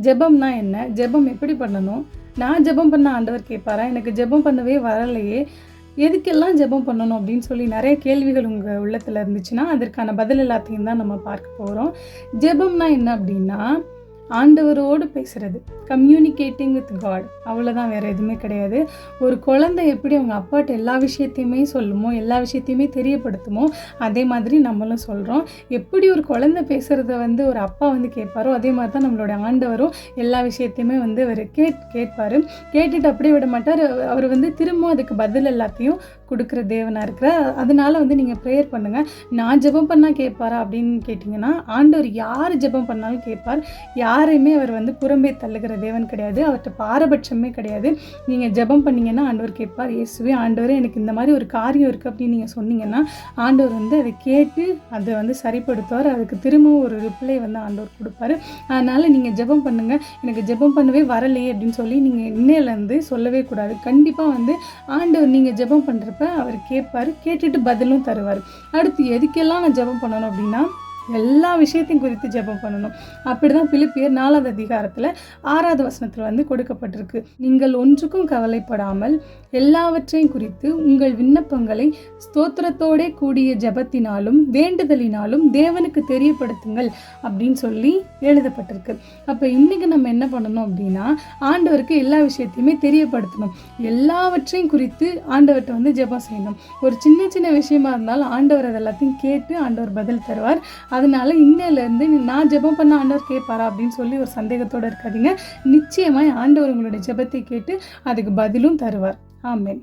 ஜெபம்னா என்ன? ஜெபம் எப்படி பண்ணணும்? நான் ஜெபம் பண்ண ஆண்டவர் கேட்பாரா? எனக்கு ஜெபம் பண்ணவே வரலையே. எதுக்கெல்லாம் ஜெபம் பண்ணணும் அப்படின்னு சொல்லி நிறைய கேள்விகள் உங்கள் உள்ளத்தில் இருந்துச்சுன்னா அதற்கான பதில் எல்லாத்தையும் தான் நம்ம பார்க்க போகிறோம் ஜெபம்னா என்ன அப்படின்னா ஆண்டவரோடு பேசுறது. கம்யூனிகேட்டிங் வித் காட் அவ்வளோதான் வேறு எதுவுமே கிடையாது. ஒரு குழந்தை எப்படி அவங்க அப்பாட்ட எல்லா விஷயத்தையுமே சொல்லுமோ எல்லா விஷயத்தையுமே தெரியப்படுத்துமோ அதே மாதிரி நம்மளும் சொல்கிறோம் எப்படி ஒரு குழந்தை பேசுகிறத வந்து ஒரு அப்பா வந்து கேட்பாரோ அதே மாதிரி தான் நம்மளோட ஆண்டவரும் எல்லா விஷயத்தையுமே வந்து அவர் கேட் கேட்பார். கேட்டுட்டு அப்படியே விட மாட்டார். அவர் வந்து திரும்ப அதுக்கு பதில் எல்லாத்தையும் கொடுக்குற தேவனாக இருக்கிறார். அதனால வந்து நீங்கள் ப்ரேயர் பண்ணுங்கள் நான் ஜெபம் பண்ணால் கேட்பாரா அப்படின்னு கேட்டிங்கன்னா ஆண்டவர் யார் ஜெபம் பண்ணாலும் கேட்பார். யார் யாரையுமே அவர் வந்து புறம்பே தள்ளுகிற தேவன் கிடையாது. அவர்கிட்ட பாரபட்சமே கிடையாது. நீங்கள் ஜெபம் பண்ணிங்கன்னா ஆண்டவர் கேட்பார். இயேசுவே ஆண்டவரே எனக்கு இந்த மாதிரி ஒரு காரியம் இருக்குது அப்படின்னு நீங்கள் சொன்னீங்கன்னா ஆண்டவர் வந்து அதை கேட்டு அதை வந்து சரிப்படுத்துவார். அதுக்கு திரும்பவும் ஒரு ரிப்ளை வந்து ஆண்டவர் கொடுப்பாரு. அதனால் நீங்கள் ஜெபம் பண்ணுங்கள் எனக்கு ஜெபம் பண்ணவே வரலையே அப்படின்னு சொல்லி நீங்கள் இன்னையிலேருந்து சொல்லவே கூடாது. கண்டிப்பாக வந்து ஆண்டவர் நீங்கள் ஜெபம் பண்ணுறப்ப அவர் கேட்பார். கேட்டுட்டு பதிலும் தருவார். அடுத்து எதுக்கெல்லாம் நான் ஜெபம் பண்ணணும் அப்படின்னா எல்லா விஷயத்தையும் குறித்து ஜெபம் பண்ணணும். அப்படி தான் பிலிப்பியர் நாலாவது அதிகாரத்தில் ஆறாவது வசனத்தில் வந்து கொடுக்கப்பட்டிருக்கு. நீங்கள் ஒன்றுக்கும் கவலைப்படாமல் எல்லாவற்றையும் குறித்து உங்கள் விண்ணப்பங்களை ஸ்தோத்திரத்தோடே கூடிய ஜெபத்தினாலும் வேண்டுதலினாலும் தேவனுக்கு தெரியப்படுத்துங்கள் அப்படின்னு சொல்லி எழுதப்பட்டிருக்கு. அப்போ இன்றைக்கி நம்ம என்ன பண்ணணும் அப்படின்னா ஆண்டவருக்கு எல்லா விஷயத்தையுமே தெரியப்படுத்தணும். எல்லாவற்றையும் குறித்து ஆண்டவர்கிட்ட வந்து ஜெபம் செய்யணும். ஒரு சின்ன சின்ன விஷயமா இருந்தாலும் ஆண்டவர் அது எல்லாத்தையும் கேட்டு ஆண்டவர் பதில் தருவார். அதனால இன்னையிலேருந்து நான் ஜெபம் பண்ண ஆண்டவர் கேட்பாரா அப்படின்னு சொல்லி ஒரு சந்தேகத்தோடு இருக்காதீங்க. நிச்சயமாய் ஆண்டவர் உங்களுடைய ஜெபத்தை கேட்டு அதுக்கு பதிலும் தருவார். ஆமேன்.